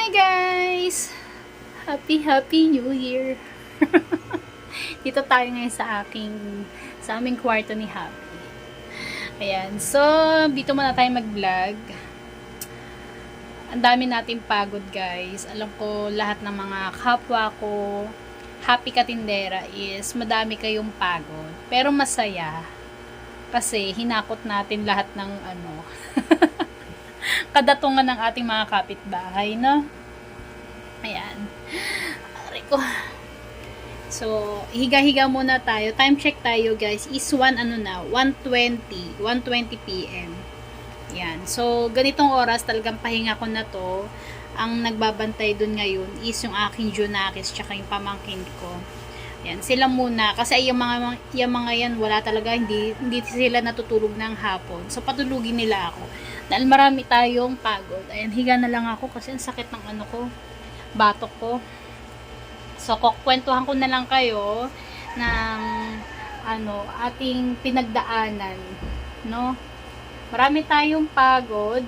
Hi guys! Happy Happy New Year! Dito tayo ngayon sa aking sa aming kwarto ni Happy. Ayan. So, dito muna tayo mag-vlog. Ang dami nating pagod guys. Alam ko lahat ng mga kapwa ko Happy Katindera is madami kayong pagod. Pero masaya. Kasi hinakot natin lahat ng ano kadatungan ng ating mga kapitbahay, no? Ayan. Aray ko. So, higa-higa muna tayo. Time check tayo, guys. Is 1, ano na, 1.20. 1.20 p.m. Yan. So, ganitong oras, talagang pahinga ko na to. Ang nagbabantay dun ngayon is yung aking Junakis tsaka yung pamangkin ko. Yan, sila muna. Kasi yung mga, yung mga yan, wala talaga, hindi, hindi sila natutulog ng hapon. So, patulugin nila ako. Dahil marami tayong pagod. Ayan, higa na lang ako kasi ang sakit ng ano ko, batok ko. So, kukwentuhan ko na lang kayo ng ano, ating pinagdaanan, no? Marami tayong pagod.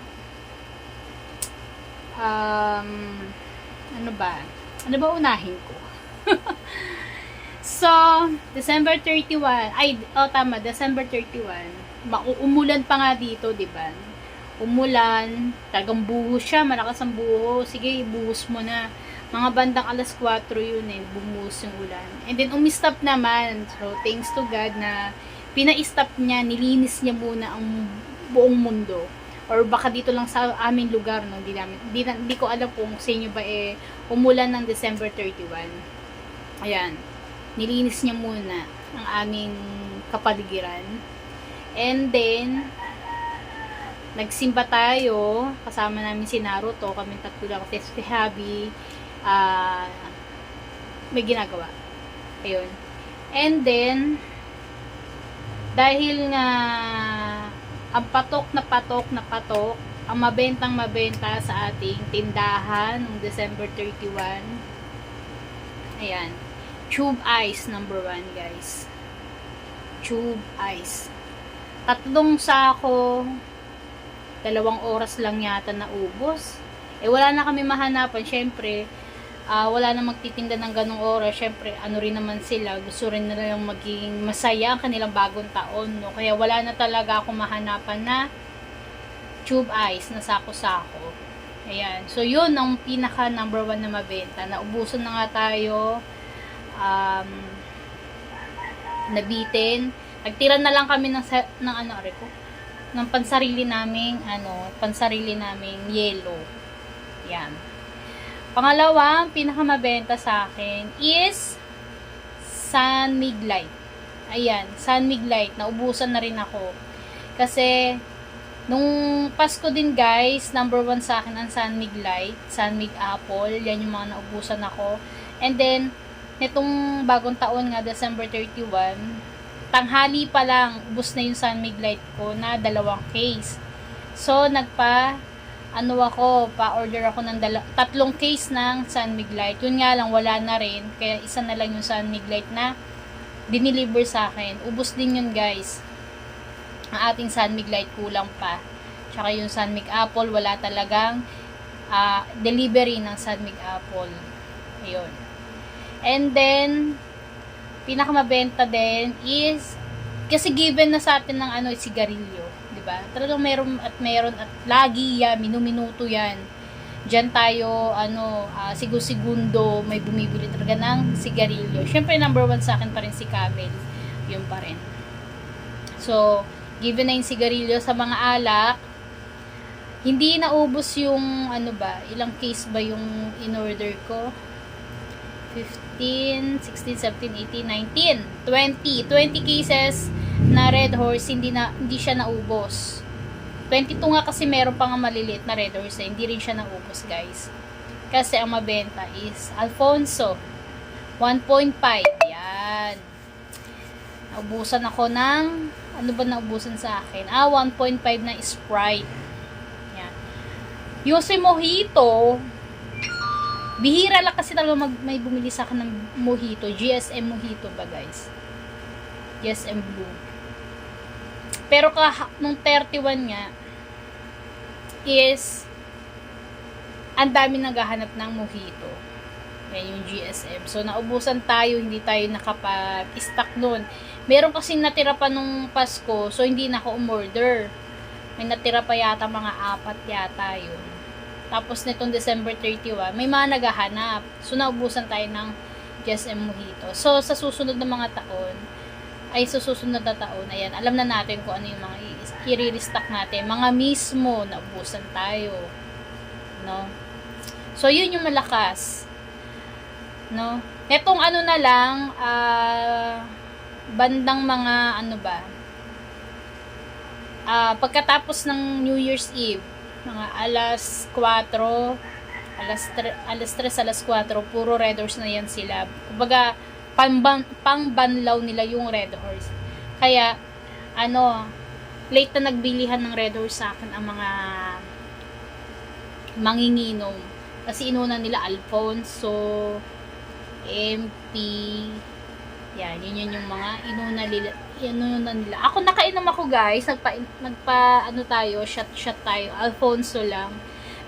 Um, ano ba? Ano ba unahin ko? so, December 31, ay, oh tama, December 31, ma- umulan pa nga dito, di ba? Umulan, talagang buhos siya, malakas ang buhos, sige, buhos mo na. Mga bandang alas 4 yun eh, bumuhos yung ulan. And then, umistop naman, so thanks to God na pina-stop niya, nilinis niya muna ang buong mundo. Or baka dito lang sa aming lugar, no? Di, namin, di, di ko alam kung sa inyo ba eh, umulan ng December 31. Ayan. Nilinis niya muna ang aming kapaligiran. And then, nagsimba tayo. Kasama namin si Naruto. Kami tatlo lang. Kasi si Habi, ah, may ginagawa. Ayun. And then, dahil nga, ang patok na patok na patok, ang mabentang mabenta sa ating tindahan noong December 31. Ayan. Tube ice number one, guys. Tube ice. Tatlong sako, dalawang oras lang yata na ubos. Eh, wala na kami mahanapan. Syempre, ah, wala na magtitinda ng ganong oras. Syempre, ano rin naman sila. Gusto rin nila yung maging masaya ang kanilang bagong taon. No? Kaya wala na talaga akong mahanapan na tube ice na sako-sako. Ayan. So, yun ang pinaka number one na mabenta. Naubusan na nga tayo. Um, nabitin. Nagtira na lang kami ng, ng ano, are ko, ng pansarili naming, ano, pansarili naming yellow. Yan. Pangalawa, ang pinakamabenta sa akin is Sun Miglight. Ayan, Sun Miglight. Naubusan na rin ako. Kasi, nung Pasko din guys, number one sa akin ang Sun Miglight, Sun Mig Apple. Yan yung mga naubusan ako. And then, nitong bagong taon nga, December 31, tanghali pa lang, ubus na yung Sun Miglight ko na dalawang case. So, nagpa, ano ako, pa-order ako ng dala- tatlong case ng Sun Miglight. Yun nga lang, wala na rin. Kaya isa na lang yung Sun Miglight na dineliver sa akin. Ubus din yun, guys. Ang ating Sun Miglight kulang pa. Tsaka yung Sun Mig Apple, wala talagang ah, delivery ng Sun Mig Apple. Ayun. And then, pinakamabenta din is kasi given na sa atin ng ano sigarilyo, 'di ba? Talagang meron at meron at lagi yan, minuminuto yan. Diyan tayo ano, ah, sigo-segundo may bumibili talaga ng sigarilyo. Syempre number one sa akin pa rin si Camel. Yun pa rin. So, given na yung sigarilyo sa mga alak, hindi naubos yung ano ba, ilang case ba yung in-order ko? 15, 16, 17, 18, 19, 20. 20 cases na Red Horse, hindi, na, hindi siya naubos. 22 nga kasi meron pa nga maliliit na Red Horse, eh, hindi rin siya naubos, guys. Kasi ang mabenta is Alfonso. 1.5. Yan. Naubusan ako ng, ano ba naubusan sa akin? Ah, 1.5 na Sprite. Yan. Yung si Mojito, Bihira lang kasi talaga mag, may bumili sa akin ng mojito. GSM mojito ba guys? GSM Blue. Pero ka, nung 31 nga, is ang dami naghahanap ng mojito. Yan yung GSM. So, naubusan tayo, hindi tayo nakapag-stock nun. Meron kasing natira pa nung Pasko, so hindi na ako umorder. May natira pa yata mga apat yata yun. Tapos nitong December 31, may mga naghahanap. So, naubusan tayo ng GSM Mojito. So, sa susunod na mga taon, ay sa susunod na taon, ayan, alam na natin kung ano yung mga i-restock natin. Mga mismo, naubusan tayo. No? So, yun yung malakas. No? Etong ano na lang, ah, bandang mga ano ba, ah, pagkatapos ng New Year's Eve, mga alas 4, alas 3, alas 3, alas 4, puro Red Horse na yan sila. Kumbaga, pangban, pangbanlaw nila yung Red Horse. Kaya, ano, late na nagbilihan ng Red Horse sa akin ang mga manginginom. Kasi inuna nila Alfonso, MP, yan, yun yun yung mga inuna nila, inuna nila. Ako nakainom ako guys, nagpa, nagpa ano tayo, shot shot tayo, Alfonso lang.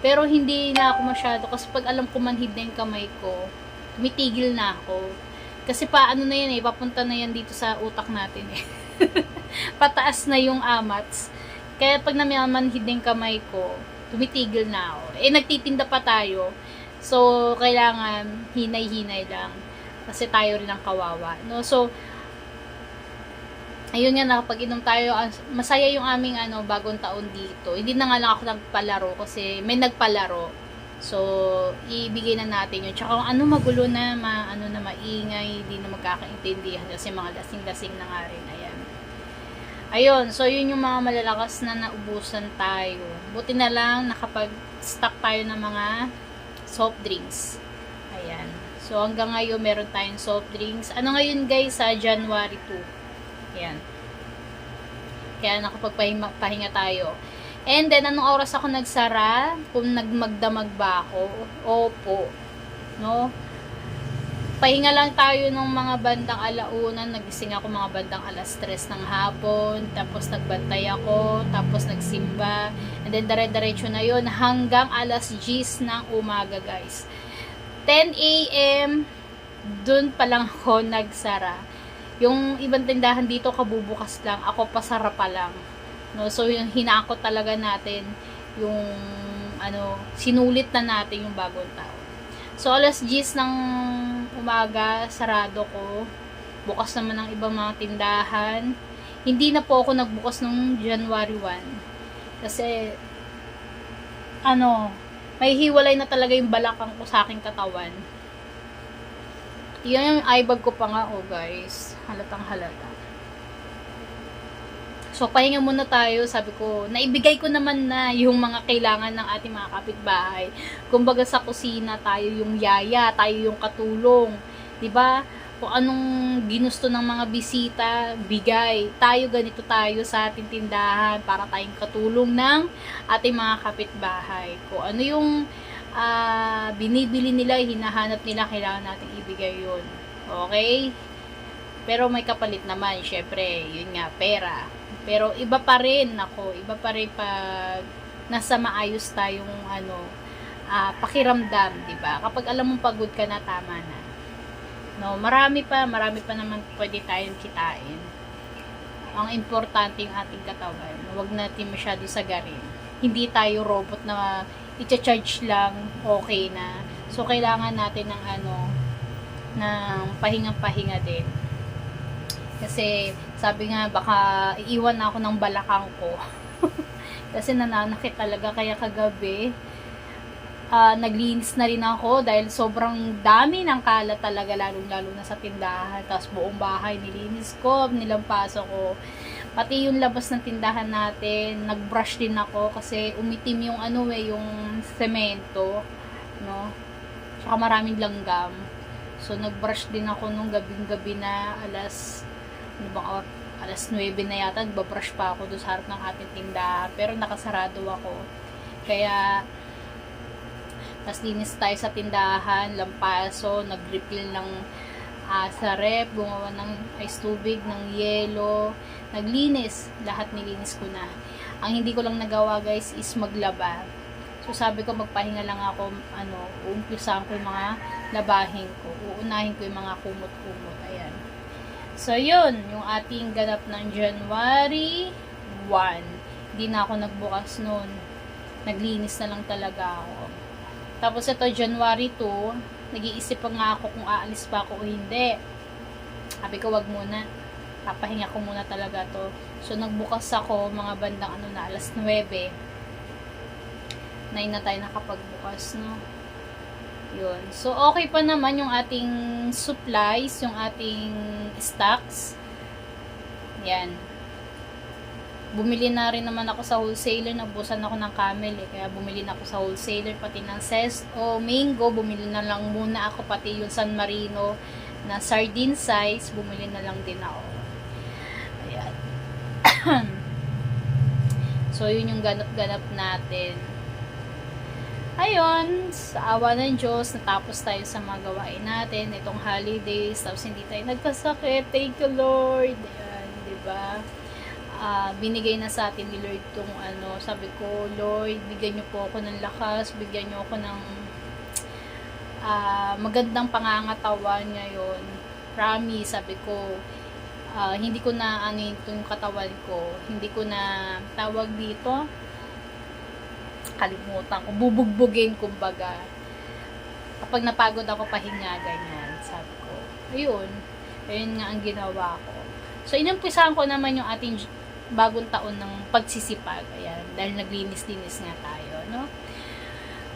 Pero hindi na ako masyado kasi pag alam ko manhid na yung kamay ko, tumitigil na ako. Kasi pa ano na yan eh, papunta na yan dito sa utak natin eh. Pataas na yung amats. Kaya pag namamanhid na yung kamay ko, tumitigil na ako. Eh, nagtitinda pa tayo. So, kailangan hinay-hinay lang. Kasi tayo rin ang kawawa. No? So, ayun nga, nakapag-inom tayo. Masaya yung aming ano, bagong taon dito. Hindi na nga lang ako nagpalaro kasi may nagpalaro. So, ibigay na natin yun. Tsaka ano magulo na, ma, ano na maingay, hindi na magkakaintindihan kasi mga lasing-lasing na nga rin. Ayan. Ayun, so yun yung mga malalakas na naubusan tayo. Buti na lang nakapag-stock tayo ng mga soft drinks. Ayan. So hanggang ngayon meron tayong soft drinks. Ano ngayon guys sa January 2. Ayan. Kaya nakapagpahinga pahinga tayo. And then anong oras ako nagsara? Kung nagmagdamag ba ako? Opo. No? pahinga lang tayo ng mga bandang alauna, nagising ako mga bandang alas 3 ng hapon, tapos nagbantay ako, tapos nagsimba, and then dire-diretso na yon hanggang alas 10 ng umaga guys. 10 a.m. dun pa lang ako nagsara. Yung ibang tindahan dito kabubukas lang, ako pasara pa lang. No, so yung hinako talaga natin yung ano, sinulit na natin yung bagong taon. So, alas 10 ng umaga, sarado ko. Bukas naman ang ibang mga tindahan. Hindi na po ako nagbukas nung January 1. Kasi, ano, may hiwalay na talaga yung balakang ko sa aking katawan. Yan yung eye ko pa nga, oh guys. Halatang halata. So, pahinga muna tayo. Sabi ko, naibigay ko naman na yung mga kailangan ng ating mga kapitbahay. Kumbaga sa kusina, tayo yung yaya, tayo yung katulong. ba? Kung anong ginusto ng mga bisita, bigay. Tayo ganito tayo sa ating tindahan para tayong katulong ng ating mga kapitbahay. Kung ano yung ah, binibili nila, hinahanap nila, kailangan natin ibigay yun. Okay? Pero may kapalit naman, syempre, yun nga, pera. Pero iba pa rin ako, iba pa rin pag nasa maayos tayong ano, ah, pakiramdam, 'di ba? Kapag alam mong pagod ka na tama na. No, marami pa, marami pa naman pwede tayong kitain. Ang importante yung ating katawan. Huwag natin masyado sagarin. Hindi tayo robot na i-charge lang, okay na. So, kailangan natin ng ano, ng pahinga-pahinga din. Kasi, sabi nga, baka iiwan na ako ng balakang ko. Kasi nananakit talaga. Kaya kagabi, ah, naglinis na rin ako dahil sobrang dami ng kalat talaga, lalong-lalo na sa tindahan. Tapos buong bahay, nilinis ko, nilampaso ko. Pati yung labas ng tindahan natin, nag-brush din ako kasi umitim yung ano eh, yung semento. No? Tsaka maraming langgam. So, nag-brush din ako nung gabing-gabi na alas, ano bang or, alas 9 na yata, nagbabrush pa ako doon sa harap ng ating tindahan. Pero nakasarado ako. Kaya, tas linis tayo sa tindahan, lampaso, nag-refill ng ah, sa rep, gumawa ng ice tubig, ng yelo, naglinis, lahat nilinis ko na. Ang hindi ko lang nagawa guys is maglaba. So sabi ko magpahinga lang ako, ano, uumpisahan ko yung mga labahin ko. Uunahin ko yung mga kumot-kumot. Ayan. So yun, yung ating ganap ng January 1. Hindi na ako nagbukas noon. Naglinis na lang talaga ako. Tapos ito, January 2, nag-iisip pa nga ako kung aalis pa ako o hindi. Sabi ko, wag muna. Papahinga ko muna talaga to. So, nagbukas ako mga bandang ano na, alas 9. 9 na tayo nakapagbukas, no? Yun. So, okay pa naman yung ating supplies, yung ating stocks. Yan. Bumili na rin naman ako sa wholesaler. Nabusan ako ng camel eh. Kaya bumili na ako sa wholesaler. Pati ng Ces o Mango. Bumili na lang muna ako. Pati yung San Marino na sardine size. Bumili na lang din ako. Ayan. so, yun yung ganap-ganap natin. Ayun, sa awa ng Diyos, natapos tayo sa mga gawain natin itong holidays, tapos hindi tayo nagkasakit. Thank you, Lord. Ayan, di ba? Ah, binigay na sa atin ni Lord tong ano, sabi ko, Lord, bigyan niyo po ako ng lakas, bigyan niyo ako ng ah, magandang pangangatawan ngayon. Promise, sabi ko, ah, hindi ko na ano yung katawan ko, hindi ko na tawag dito, kalimutan ko, bubugbugin kumbaga. Kapag napagod ako pahinga, ganyan, sabi ko. Ayun, ayun nga ang ginawa ko. So, inumpisahan ko naman yung ating bagong taon ng pagsisipag. Ayan, dahil naglinis-linis nga tayo, no?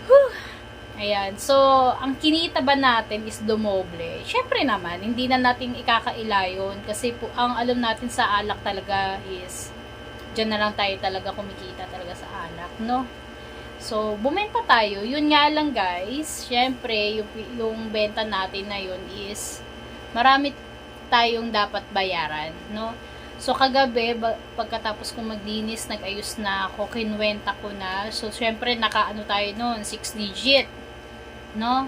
Whew! Ayan, so, ang kinita ba natin is dumoble? Syempre naman, hindi na natin ikakaila yun. Kasi po, ang alam natin sa alak talaga is, dyan na lang tayo talaga kumikita talaga sa alak, no? So, bumenta tayo. Yun nga lang guys, syempre, yung, yung benta natin na yun is, marami tayong dapat bayaran, no? So, kagabi, pagkatapos kong maglinis, nag-ayos na ako, kinwenta ko na. So, syempre, nakaano tayo noon, 6 digit, no?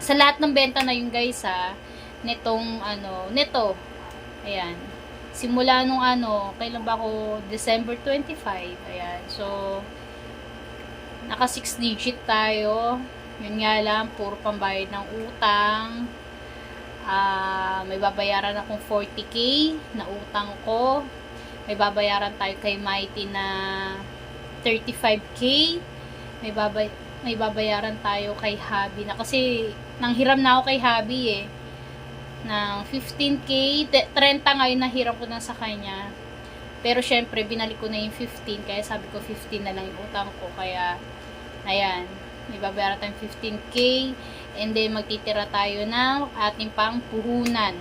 Sa lahat ng benta na yun guys, ha, nitong, ano, nito, ayan, simula nung ano, kailan ba ako, December 25, ayan, so, naka 6 digit tayo. Yun nga lang, puro pambayad ng utang. Ah, may babayaran akong 40k na utang ko. May babayaran tayo kay Mighty na 35k. May babay may babayaran tayo kay Habi na kasi nanghiram na ako kay Habi eh ng 15k, Te- 30 ngayon nahiram ko na sa kanya. Pero syempre, binalik ko na yung 15, kaya sabi ko 15 na lang yung utang ko. Kaya, ayan, may babayaran tayong 15k, and then magtitira tayo ng ating pangpuhunan.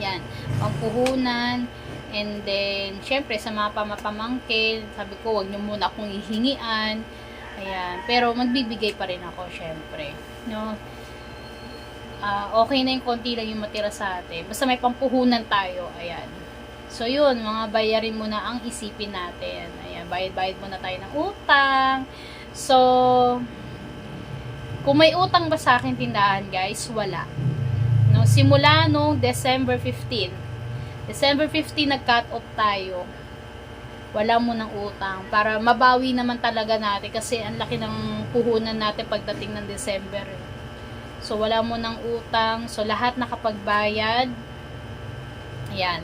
Yan, pangpuhunan, and then, syempre, sa mga pamapamangkin, sabi ko, wag niyo muna akong ihingian. Ayan, pero magbibigay pa rin ako, syempre. No? Ah, okay na yung konti lang yung matira sa atin. Basta may pampuhunan tayo. Ayan. So, yun. Mga bayarin muna ang isipin natin. Ayan. Bayad-bayad muna tayo ng utang. So, kung may utang ba sa akin tindahan, guys, wala. No, simula nung December 15. December 15, nag-cut off tayo. Wala mo ng utang. Para mabawi naman talaga natin. Kasi ang laki ng puhunan natin pagdating ng December. eh. So, wala mo ng utang. So, lahat nakapagbayad. Ayan.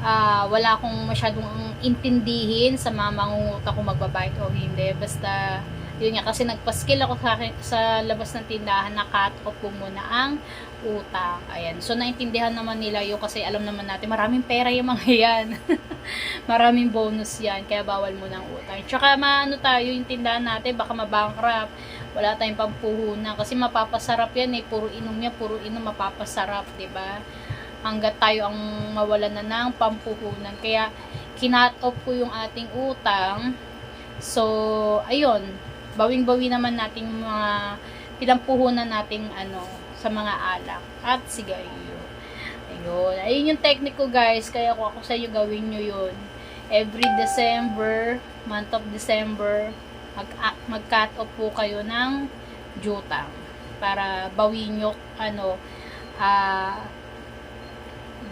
Ah, wala akong masyadong intindihin sa mga mangungutang kung magbabayad o hindi. Basta, yun nga, kasi nagpaskill ako sa, sa labas ng tindahan na cut off ko muna ang utang. Ayan. So, naintindihan naman nila yun kasi alam naman natin, maraming pera yung mga yan. maraming bonus yan. Kaya bawal mo ng utang. Tsaka, maano tayo yung tindahan natin, baka mabankrupt wala tayong pampuhunan kasi mapapasarap yan eh puro inom niya puro inom mapapasarap ba hanggat tayo ang mawalan na ng pampuhunan kaya kinat off ko yung ating utang so ayun bawing-bawi naman nating mga pinampuhunan nating ano sa mga alak. At sigarilyo ayun. Ayun yung technique ko guys. Kaya ko ako sa inyo gawin nyo yun. Every December month of December mag, mag-cut off po kayo ng jutang. Para bawin nyo ano ah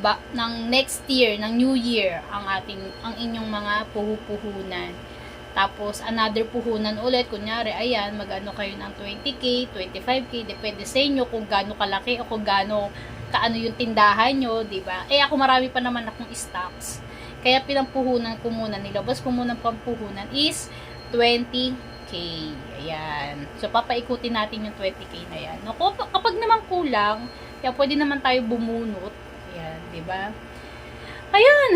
ba, ng next year, ng new year ang ating ang inyong mga puhupuhunan. Tapos, another puhunan ulit. Kunyari, ayan, mag-ano kayo ng 20k, 25k, depende sa inyo kung gaano kalaki o kung gaano kaano yung tindahan nyo, ba? Eh, ako marami pa naman akong stocks. Kaya pinampuhunan ko muna, nilabas ko muna pampuhunan is 20k. Ayan. So, papaikutin natin yung 20k na yan. No, kapag, naman kulang, kaya pwede naman tayo bumunot. Ayan, ba? Ayan.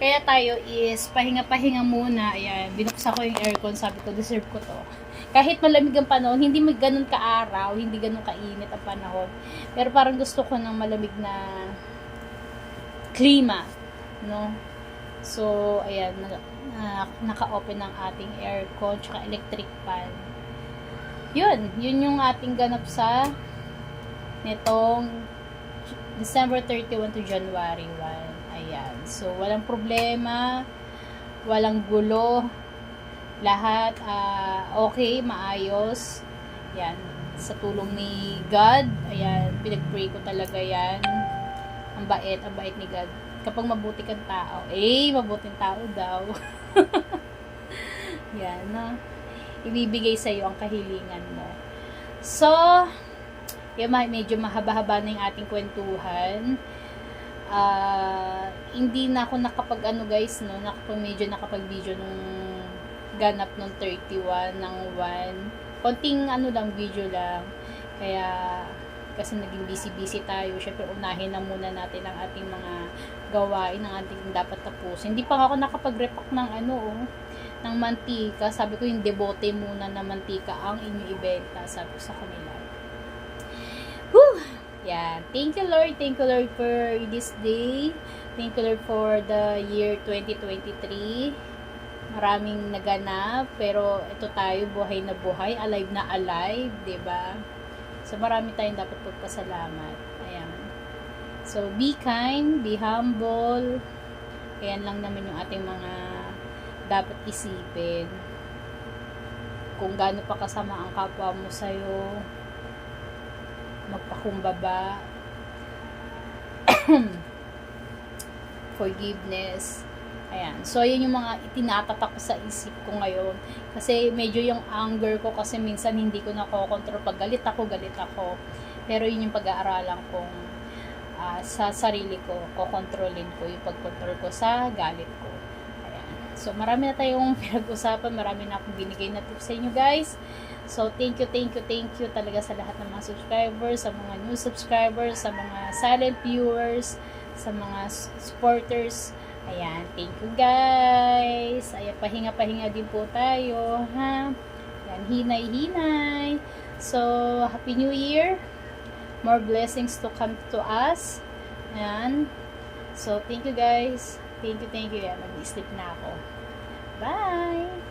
Kaya tayo is pahinga-pahinga muna. Ayan, binuksan ko yung aircon. Sabi ko, deserve ko to. Kahit malamig ang panahon, hindi mag ganun ka-araw, hindi ganun kainit ang panahon. Pero parang gusto ko ng malamig na klima. No? So, ayan, na, na, naka-open ang ating aircon, tsaka electric fan. Yun, yun yung ating ganap sa nitong December 31 to January 1. Ayan. So, walang problema, walang gulo, lahat ah, okay, maayos. Yan. Sa tulong ni God, ayan, pinag-pray ko talaga yan. Ang bait, ang bait ni God. Kapag mabuti kang tao, eh, mabuting tao daw. yan, no? Ibibigay sa iyo ang kahilingan mo. So, ma- medyo mahaba-haba na yung ating kwentuhan ah hindi na ako nakapag ano guys no? Nakapag medyo nakapag video nung ganap nung 31 ng 1 konting ano lang video lang. Kaya kasi naging busy busy tayo syempre unahin na muna natin ang ating mga gawain ang ating dapat tapusin. Hindi pa ako nakapag-repack ng ano oh, ng mantika. Sabi ko yung debote muna na mantika ang inyo ibenta sabi ko sa kanila Yeah. Thank you, Lord. Thank you, Lord, for this day. Thank you, Lord, for the year 2023. Maraming naganap, pero ito tayo, buhay na buhay, alive na alive, 'di ba? So, marami tayong dapat pagpasalamat. Ayan. So, be kind, be humble. Ayan lang naman yung ating mga dapat isipin. Kung gaano pa kasama ang kapwa mo sa'yo, magpakumbaba, forgiveness. Ayan. So, yun yung mga itinatatak sa isip ko ngayon. Kasi medyo yung anger ko kasi minsan hindi ko nakokontrol. Pag galit ako, galit ako. Pero yun yung pag-aaralan kong ah, sa sarili ko. Kokontrolin ko yung pag-control ko sa galit ko. So, marami na tayong pinag-usapan. Marami na akong binigay na tips sa inyo guys. So, thank you, thank you, thank you talaga sa lahat ng mga subscribers, sa mga new subscribers, sa mga silent viewers, sa mga supporters. Ayan, thank you guys. Ayan, pahinga-pahinga din po tayo, ha? Ayan, hinay-hinay. So, Happy New Year. More blessings to come to us. Ayan. So, thank you guys. Thank you, thank you. Ayan, mag-sleep na ako. Bye!